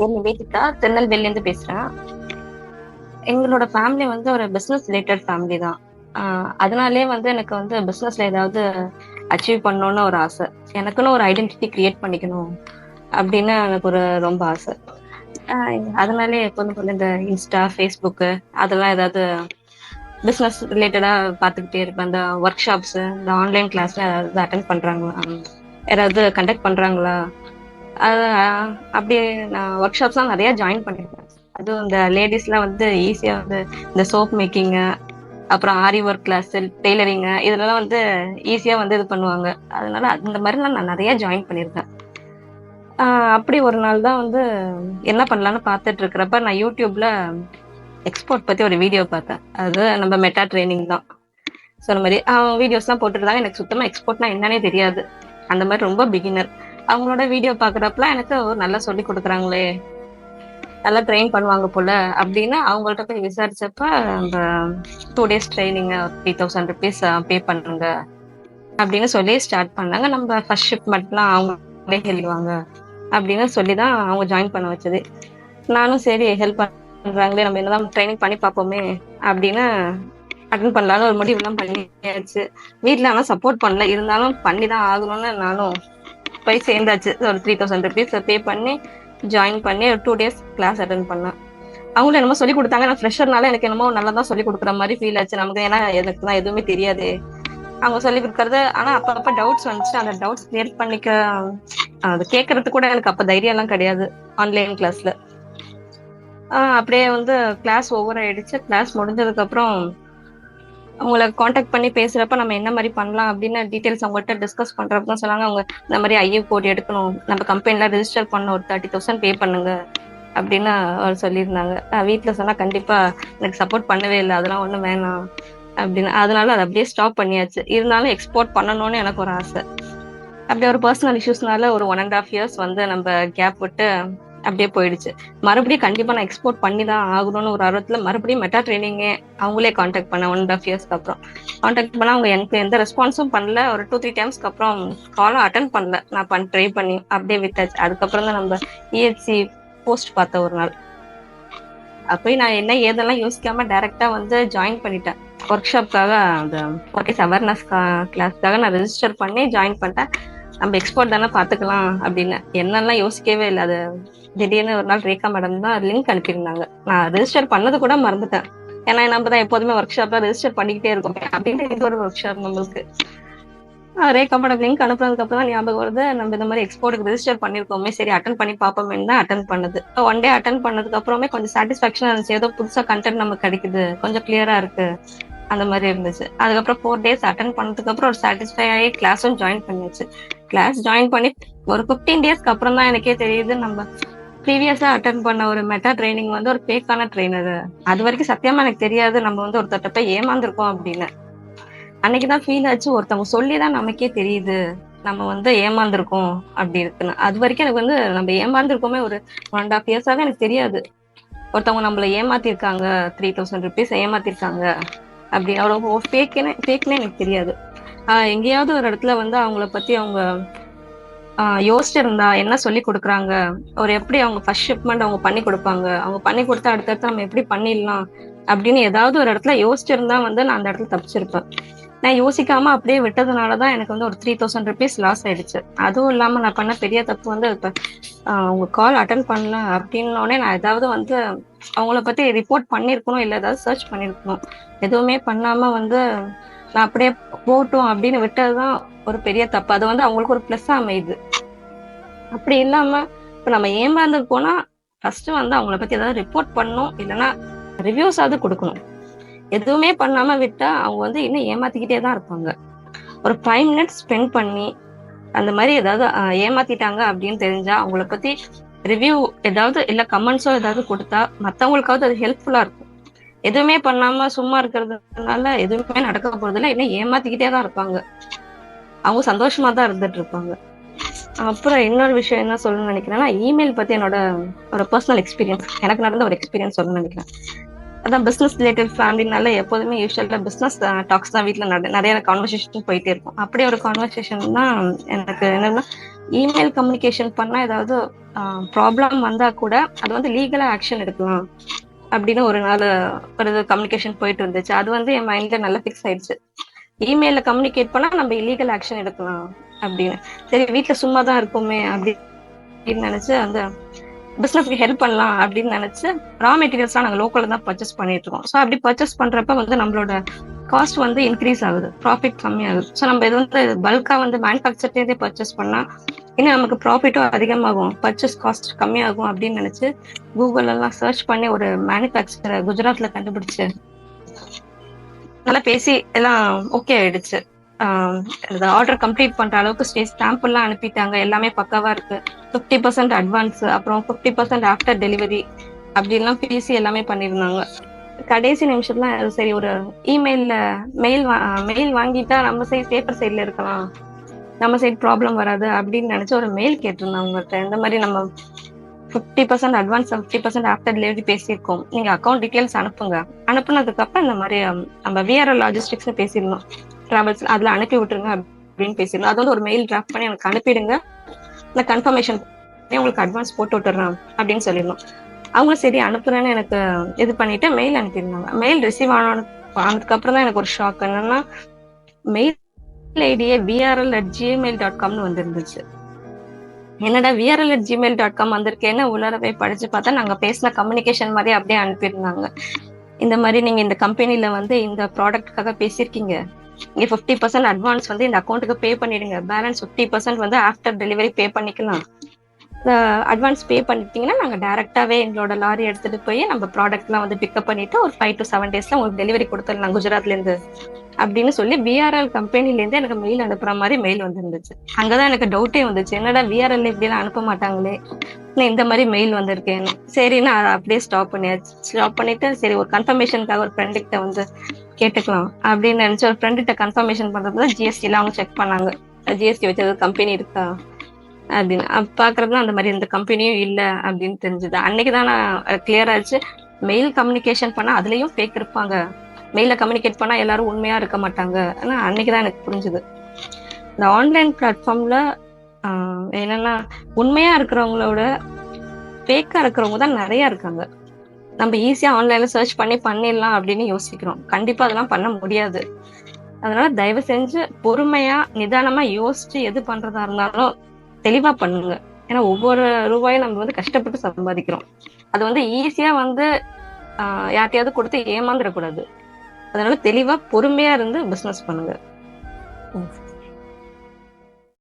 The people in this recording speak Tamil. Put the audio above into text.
பேர் நிவேதிகா திருநெல்வேலியிலேருந்து பேசுறேன். எங்களோட ஃபேமிலி வந்து ஒரு பிஸ்னஸ் ரிலேட்டட் ஃபேமிலி தான். அதனாலே வந்து எனக்கு வந்து பிஸ்னஸில் ஏதாவது அச்சீவ் பண்ணணும்னு ஒரு ஆசை. எனக்குன்னு ஒரு ஐடென்டிட்டி கிரியேட் பண்ணிக்கணும் அப்படின்னு எனக்கு ஒரு ரொம்ப ஆசை. அதனாலே எப்போதும் போல இந்த இன்ஸ்டா ஃபேஸ்புக்கு அதெல்லாம் ஏதாவது பிஸ்னஸ் ரிலேட்டடாக பார்த்துக்கிட்டே இருப்பேன். இந்த ஒர்க் ஷாப்ஸு இந்த ஆன்லைன் கிளாஸ்லாம் ஏதாவது அட்டன் பண்ணுறாங்களா யாராவது கண்டக்ட் பண்ணுறாங்களா அப்படி அப்படியே நான் ஒர்க் ஷாப்ஸ்லாம் நிறைய ஜாயின் பண்ணியிருக்கேன் அதுவும் இந்த லேடிஸ்லாம் வந்து ஈஸியாக வந்து இந்த சோப் மேக்கிங்கு அப்புறம் ஆரி ஒர்க் கிளாஸ் டெய்லரிங்கு இதெல்லாம் வந்து ஈஸியாக வந்து இது பண்ணுவாங்க. அதனால அந்த மாதிரிலாம் நான் நிறைய ஜாயின் பண்ணியிருக்கேன் ஆஹ் அப்படி ஒரு நாள் தான் வந்து என்ன பண்ணலான்னு பார்த்துட்டு இருக்கிறப்ப நான் யூடியூப்ல எக்ஸ்போர்ட் பற்றி ஒரு வீடியோ பார்த்தேன். அது நம்ம மெட்டா ட்ரைனிங் தான். சொன்ன மாதிரி வீடியோஸ்லாம் போட்டுருந்தாங்க எனக்கு சுத்தமாக எக்ஸ்போர்ட்னா என்னன்னே தெரியாது. அந்த மாதிரி ரொம்ப பிகினர் அவங்களோட வீடியோ பார்க்குறப்பலாம் எனக்கு நல்லா சொல்லி கொடுக்குறாங்களே. நல்லா ட்ரெயின் பண்ணுவாங்க போல அப்படின்னு அவங்கள்ட்ட போய் விசாரிச்சப்ப அந்த two days training three thousand rupees pay பண்ணுங்க அப்படின்னு சொல்லி ஸ்டார்ட் பண்ணாங்க. நம்ம ஃபர்ஸ்ட் ஷிஃப்ட் மட்டும்லாம் அவங்களே ஹெல்வாங்க அப்படின்னு சொல்லி தான் அவங்க ஜாயின் பண்ண வச்சது. நானும் சரி ஹெல்ப் பண்றாங்களே நம்ம என்னதான் ட்ரைனிங் பண்ணி பார்ப்போமே அப்படின்னு அட்டன் பண்ணலான்னு ஒரு முடிவுலாம் பண்ணியாச்சு. வீட்டில் ஆனால் சப்போர்ட் பண்ணல. இருந்தாலும் பண்ணி தான் ஆகணும்னு நானும் போய் சேர்ந்தாச்சு. ஒரு த்ரீ தௌசண்ட் ருபீஸ் பே பண்ணி ஜாயின் பண்ணி ஒரு டூ டேஸ் கிளாஸ் அட்டன் பண்ணேன். அவங்களும் என்னமோ சொல்லி கொடுத்தாங்க. நான் ஃப்ரெஷர்னால எனக்கு என்னமோ நல்லா தான் சொல்லி கொடுக்குற மாதிரி ஃபீல் ஆச்சு. நமக்கு ஏன்னா எனக்கு தான் எதுவுமே தெரியாது. அவங்க சொல்லி கொடுக்கறது ஆனா அப்பப்ப டவுட்ஸ் வந்துச்சு. அந்த டவுட்ஸ் கிளியர் பண்ணிக்க அது கேட்கறதுக்கு கூட எனக்கு அப்ப தைரியம் எல்லாம் கிடையாது ஆன்லைன் கிளாஸ்ல அப்படியே வந்து கிளாஸ் ஓவர் ஆயிடுச்சு. கிளாஸ் முடிஞ்சதுக்கு அப்புறம் அவங்கள காண்டாக்ட் பண்ணி பேசுறப்ப நம்ம என்ன மாதிரி பண்ணலாம் அப்படின்னு டீட்டெயில்ஸ் அவங்கள்ட்ட டிஸ்கஸ் பண்றப்ப சொன்னாங்க. அவங்க இந்த மாதிரி ஐஏ கோட் எடுக்கணும். நம்ம கம்பெனில ரெஜிஸ்டர் பண்ண ஒரு தேர்ட்டி தௌசண்ட் பே பண்ணுங்க அப்படின்னு அவர் சொல்லியிருந்தாங்க. வீட்டில் சொன்னா கண்டிப்பா எனக்கு சப்போர்ட் பண்ணவே இல்லை. அதெல்லாம் ஒன்றும் வேணாம் அப்படின்னு. அதனால அதை அப்படியே ஸ்டாப் பண்ணியாச்சு. இருந்தாலும் எக்ஸ்போர்ட் பண்ணணும்னு எனக்கு ஒரு ஆசை. அப்படியே ஒரு பர்சனல் இஷ்யூஸ்னால ஒரு ஒன் அண்ட் ஆஃப் இயர்ஸ் வந்து நம்ம கேப் விட்டு அப்படியே போயிடுச்சு. மறுபடியும் கண்டிப்பா நான் எக்ஸ்போர்ட் பண்ணி தான் ஆகணும்னு ஒரு ஆர்வத்துல மறுபடியும் மெட்டா ட்ரைனிங்கே அவங்களே காண்டாக்ட் பண்ண ஒன் அண்ட் ஆஃப் இயர்ஸ்க்கு அப்புறம். காண்டாக்ட் பண்ண அவங்க எனக்கு எந்த ரெஸ்பான்ஸும் பண்ணல. ஒரு டூ த்ரீ டைம்ஸ்க்கு அப்புறம் காலும் அட்டன் பண்ணல. நான் பண்ண ட்ரை பண்ணி அப்படியே வித்தாச்சு அதுக்கப்புறம் தான் நம்ம இஎஃப்சி போஸ்ட் பார்த்த ஒரு நாள். அப்போ நான் என்ன ஏதெல்லாம் யோசிக்காம டைரக்டா வந்து ஜாயின் பண்ணிட்டேன். ஒர்க் ஷாப்காக அந்த ஒர்க் அவேர்னஸ் கிளாஸ்க்காக நான் ரெஜிஸ்டர் பண்ணி ஜாயின் பண்ணிட்டேன். நம்ம எக்ஸ்போர்ட் தானே பார்த்துக்கலாம் அப்படின்னு. என்னெல்லாம் யோசிக்கவே இல்லை. அது திடீர்னு ஒரு நாள் ரேகா மேடம் தான் லிங்க் அனுப்பியிருந்தாங்க. நான் ரெஜிஸ்டர் பண்ணது கூட மறந்துட்டேன். ஏன்னா நம்ம தான் எப்போதுமே ஒர்க் ஷாப்ல ரெஜிஸ்டர் பண்ணிக்கிட்டே இருக்கோம். அப்படின்னு இது ஒரு ஒர்க் ஷாப் நம்மளுக்கு ரேகா மேடம் லிங்க் அனுப்புனதுக்கு அப்புறம் தான் ஞாபகம் வருது. நம்ம இந்த மாதிரி எக்ஸ்போர்ட்டுக்கு ரெஜிஸ்டர் பண்ணிருக்கோமே. சரி அட்டன் பண்ணி பார்ப்போமே. தான் அட்டன் பண்ணது? ஒன் டே அட்டன் பண்ணதுக்கு அப்புறமே கொஞ்சம் சாட்டிஸ்ஃபேக்ஷன் இருந்துச்சு. ஏதோ புதுசா கண்டென்ட் நமக்கு கிடைக்குது. கொஞ்சம் கிளியரா இருக்கு. அந்த மாதிரி இருந்துச்சு. அதுக்கப்புறம் ஃபோர் டேஸ் அட்டன் பண்ணதுக்கு அப்புறம் ஒரு சாட்டிஸ்ஃபை ஆகி கிளாஸும் ஜாயின் பண்ணியாச்சு. கிளாஸ் ஜாயின் பண்ணி ஒரு ஃபிஃப்டீன் டேஸ்க்கு அப்புறம் தான் எனக்கே தெரியுது நம்ம ப்ரீவியஸா அட்டன் பண்ண ஒரு மெட்டா ட்ரைனிங் வந்து ஒரு பேக்கான ட்ரைனர் அது வரைக்கும் சத்தியமா எனக்கு தெரியாது நம்ம வந்து ஒருத்தட்ட போய் ஏமாந்துருக்கோம் அப்படின்னு. அன்னைக்குதான் ஃபீல் ஆச்சு ஒருத்தவங்க சொல்லிதான் நமக்கே தெரியுது நம்ம வந்து ஏமாந்துருக்கோம் அப்படி இருக்குன்னு அது வரைக்கும் எனக்கு வந்து நம்ம ஏமாந்துருக்கோமே ஒரு ஒன் அண்ட் ஆஃப் இயர்ஸாவே எனக்கு தெரியாது. ஒருத்தவங்க நம்மள ஏமாத்திருக்காங்க த்ரீ தௌசண்ட் ருபீஸ் ஏமாத்திருக்காங்க அப்படி அவ்வளோ ஃபேக்குன்னு ஃபேக்னே எனக்கு தெரியாது. எங்கேயாவது ஒரு இடத்துல வந்து அவங்கள பத்தி அவங்க ஆஹ் யோசிச்சிருந்தா என்ன சொல்லி கொடுக்குறாங்க? ஒரு எப்படி அவங்க ஃபர்ஸ்ட் ஷிப்மெண்ட் அவங்க பண்ணி கொடுப்பாங்க? அவங்க பண்ணி கொடுத்தா அடுத்தடுத்து நம்ம எப்படி பண்ணிடலாம்? அப்படின்னு ஏதாவது ஒரு இடத்துல யோசிச்சிருந்தா வந்து நான் அந்த இடத்துல தப்பிச்சிருப்பேன். நான் யோசிக்காம அப்படியே விட்டதுனாலதான் எனக்கு வந்து ஒரு த்ரீ தௌசண்ட் ருபீஸ் லாஸ் ஆயிடுச்சு. அதுவும் இல்லாம நான் பண்ண பெரிய தப்பு வந்து இப்போ அவங்க கால் அட்டன் பண்ணல அப்படின்னோடனே நான் ஏதாவது வந்து அவங்கள பத்தி ரிப்போர்ட் பண்ணிருக்கணும் இல்ல ஏதாவது சர்ச் பண்ணிருக்கணும். எதுவுமே பண்ணாம வந்து நான் அப்படியே போட்டோம் அப்படின்னு விட்டதுதான் ஒரு பெரிய தப்பு. அது வந்து அவங்களுக்கு ஒரு பிளஸ் அமையுது. அப்படி இல்லாம இப்ப நம்ம ஏமாந்து போனா ஃபர்ஸ்ட் வந்து அவங்கள பத்தி ஏதாவது ரிப்போர்ட் பண்ணணும் இல்லைன்னா ரிவ்யூஸாவது கொடுக்கணும். எதுவுமே பண்ணாம விட்டா அவங்க வந்து இன்னும் ஏமாத்திக்கிட்டே தான் இருப்பாங்க. ஒரு ஃபைவ் மினிட்ஸ் ஸ்பெண்ட் பண்ணி அந்த மாதிரி ஏதாவது ஏமாத்திட்டாங்க அப்படின்னு தெரிஞ்சா அவங்கள பத்தி ரிவ்யூ ஏதாவது இல்ல கமெண்ட்ஸோ ஏதாவது கொடுத்தா மத்தவங்களுக்காவது அது ஹெல்ப்ஃபுல்லா இருக்கும். எதுவுமே பண்ணாம சும்மா இருக்கிறதுனால எதுவுமே நடக்க போறதில்ல. என்ன ஏமாத்திக்கிட்டே தான் இருப்பாங்க. அவங்க சந்தோஷமா தான் இருந்துட்டு இருப்பாங்க. அப்புறம் இன்னொரு விஷயம் என்ன சொல்லணும்னு நினைக்கிறேன்னா இமெயில் பத்தி என்னோட ஒரு பர்சனல் எக்ஸ்பீரியன்ஸ் எனக்கு நடந்த ஒரு எக்ஸ்பீரியன்ஸ் சொல்லணும்னு நினைக்கிறேன். அதான் பிசினஸ் ரிலேட்டட் ஃபேமிலினால எப்போதுமே யூஸ்வலா பிசினஸ் டாக்ஸ் தான் வீட்டில் நட- நிறைய கான்வர்சேஷன் போயிட்டே இருக்கும். அப்படி ஒரு கான்வர்சேஷன் தான் எனக்கு என்னன்னா இமெயில் கம்யூனிகேஷன் பண்ணா ஏதாவது ப்ராப்ளம் வந்தா கூட அது வந்து லீகலா ஆக்ஷன் எடுக்கலாம். அப்படின்னு ஒரு நாள் ஒரு கம்யூனிகேஷன் போயிட்டு இருந்துச்சு. அது வந்து என் மைண்ட்ல நல்லா ஃபிக்ஸ் ஆயிடுச்சு. இமெயில கம்யூனிகேட் பண்ணா நம்ம இல்லீகல் ஆக்ஷன் எடுக்கலாம் அப்படின்னு. சரி வீட்டுல சும்மா தான் இருக்கோமே அப்படின்னு நினைச்சு அந்த பிசினஸ்க்கு ஹெல்ப் பண்ணலாம் அப்படின்னு நினைச்சு ரா மெட்டீரியல்ஸ்லாம் நாங்கள் லோக்கல்ல தான் பர்ச்சேஸ் பண்ணிட்டு இருக்கோம். ஸோ அப்படி பர்ச்சேஸ் பண்றப்ப வந்து நம்மளோட காஸ்ட் வந்து இன்க்ரீஸ் ஆகுது. ப்ராஃபிட் கம்மியாகுது. ஸோ நம்ம இது வந்து பல்காக வந்து மேனுஃபேக்சர்லேருந்தே பர்ச்சேஸ் பண்ணா இன்னும் நமக்கு ப்ராஃபிட்டும் அதிகமாகும். பர்ச்சேஸ் காஸ்ட் கம்மியாகும் அப்படின்னு நினைச்சு கூகுள் எல்லாம் சர்ச் பண்ணி ஒரு மேனுஃபேக்சரை குஜராத்ல கண்டுபிடிச்சு நல்லா பேசி எல்லாம் ஓகே ஆயிடுச்சு. ஆர்டர் கம்ப்ளீட் பண்ற அளவுக்கு ஸ்டேஜ் ஸ்டாம்ப் எல்லாம் அனுப்பிட்டாங்க. எல்லாமே பக்காவா இருக்கு. ஃபிஃப்டி பர்சன்ட் அட்வான்ஸ் அப்புறம் ஃபிஃப்டி பர்சன்ட் ஆஃப்டர் டெலிவரி அப்படிலாம் பேசி எல்லாமே பண்ணியிருந்தாங்க. கடைசி நிமிஷத்துல சரி ஒரு இமெயில்ல மெயில் மெயில் வாங்கிட்டா நம்ம சைட் பேப்பர் சைட்ல இருக்கலாம். நம்ம சைட் ப்ராப்ளம் வராது அப்படின்னு நினைச்சு ஒரு மெயில் கேட்டிருந்தேன் உங்கள்கிட்ட இந்த மாதிரி நம்ம fifty percent advance fifty percent after delivery பேசியிருக்கோம். நீங்க அக்கௌண்ட் டீட்டெயில்ஸ் அனுப்புங்க. அனுப்புனதுக்கு அப்புறம் இந்த மாதிரி நம்ம விஆர்எல் லாஜிஸ்டிக்ஸ்னு பேசியிருந்தோம். டிராவல்ஸ் அதுல அனுப்பி விட்டுருங்க அப்படின்னு பேசியிருந்தோம். அது வந்து ஒரு மெயில் டிராஃப்ட் பண்ணி எனக்கு அனுப்பிடுங்க. நான் கன்ஃபர்மேஷன் உங்களுக்கு அட்வான்ஸ் போட்டு விட்டுறேன் அப்படின்னு சொல்லியிருந்தோம். அவங்க சரி அனுப்புறேன்னு எனக்கு இது பண்ணிட்டு மெயில் அனுப்பியிருந்தாங்க. மெயில் ரிசீவ் ஆன ஆனதுக்கு அப்புறம் தான் எனக்கு ஒரு ஷாக் என்னன்னா மெயில் ஐடியே விஆர்எல் அட் ஜிமெயில் டாட் காம்னு வந்திருந்துச்சு. என்னடா VRL at Gmail dot com வந்திருக்கேன்னு உள்ளார போய் படிச்சு பார்த்தா நாங்க பேசின கம்யூனிகேஷன் மாதிரி அப்படியே அனுப்பியிருந்தாங்க. இந்த மாதிரி நீங்க இந்த கம்பெனில வந்து இந்த ப்ராடக்ட்காக பேசியிருக்கீங்க. இங்க ஃபிஃப்டி பர்சன்ட் அட்வான்ஸ் வந்து இந்த அக்கௌண்ட்டுக்கு பே பண்ணிடுங்க. பேலன்ஸ் ஃபிஃப்டி பர்சன்ட் வந்து ஆஃப்டர் டெலிவரி பே பண்ணிக்கலாம். அட்வான்ஸ் பே பண்ணிட்டீங்கன்னா நாங்கள் டேரெக்டாகவே எங்களோட லாரி எடுத்துகிட்டு போய் நம்ம ப்ராடக்ட்லாம் வந்து பிக்கப் பண்ணிவிட்டு ஒரு ஃபைவ் டு செவன் டேஸில் உங்களுக்கு டெலிவரி கொடுத்துடலாம் குஜராத்லேருந்து. அப்படின்னு சொல்லி விஆர்எல் கம்பெனிலேருந்து எனக்கு மெயில் அனுப்புற மாதிரி மெயில் வந்துருந்துச்சு. அங்கதான் எனக்கு டவுட்டே வந்துச்சு. என்னடா விஆர்எல் இப்படி எல்லாம் அனுப்ப மாட்டாங்களே? நான் இந்த மாதிரி மெயில் வந்திருக்கேன். சரி நான் அதை அப்படியே ஸ்டாப் பண்ணியாச்சு ஸ்டாப் பண்ணிட்டு சரி ஒரு கன்ஃபர்மேஷனுக்காக ஒரு ஃப்ரெண்டுக்கிட்ட வந்து கேட்டுக்கலாம் அப்படின்னு நினைச்சு ஒரு ஃப்ரெண்டுகிட்ட கிட்ட கன்ஃபர்மேஷன் பண்றது ஜிஎஸ்டி எல்லாம் அவங்க செக் பண்ணாங்க. ஜிஎஸ்டி வச்சது கம்பெனி இருக்கா? அப்படின்னு. அப்ப பாக்குறது அந்த மாதிரி எந்த கம்பெனியும் இல்ல அப்படின்னு தெரிஞ்சது. அன்னைக்கு தான் நான் கிளியர் ஆச்சு மெயில் கம்யூனிகேஷன் பண்ணா அதுலயும் ஃபேக் இருப்பாங்க. மெயில கம்யூனிகேட் பண்ணா எல்லாரும் உண்மையா இருக்க மாட்டாங்க. ஆனா அன்னைக்கு தான் எனக்கு புரிஞ்சுது. இந்த ஆன்லைன் பிளாட்ஃபார்ம்ல என்னன்னா உண்மையா இருக்கிறவங்களோட ஃபேக்கா இருக்கிறவங்க தான் நிறைய இருக்காங்க. நம்ம ஈஸியா ஆன்லைன்ல சர்ச் பண்ணி பண்ணிடலாம் அப்படின்னு யோசிக்கிறோம். கண்டிப்பா அதெல்லாம் பண்ண முடியாது. அதனால தயவு செஞ்சு பொறுமையா நிதானமா யோசிச்சு எது பண்றதா இருந்தாலும் தெளிவா பண்ணுங்க. ஏன்னா ஒவ்வொரு ரூபாயும் நம்ம வந்து கஷ்டப்பட்டு சம்பாதிக்கிறோம். அது வந்து ஈஸியா வந்து யார்ட்டையாவது கொடுத்து ஏமாந்துடக்கூடாது. அதனால தெளிவா பொறுமையா இருந்து பிசினஸ் பண்ணுங்க.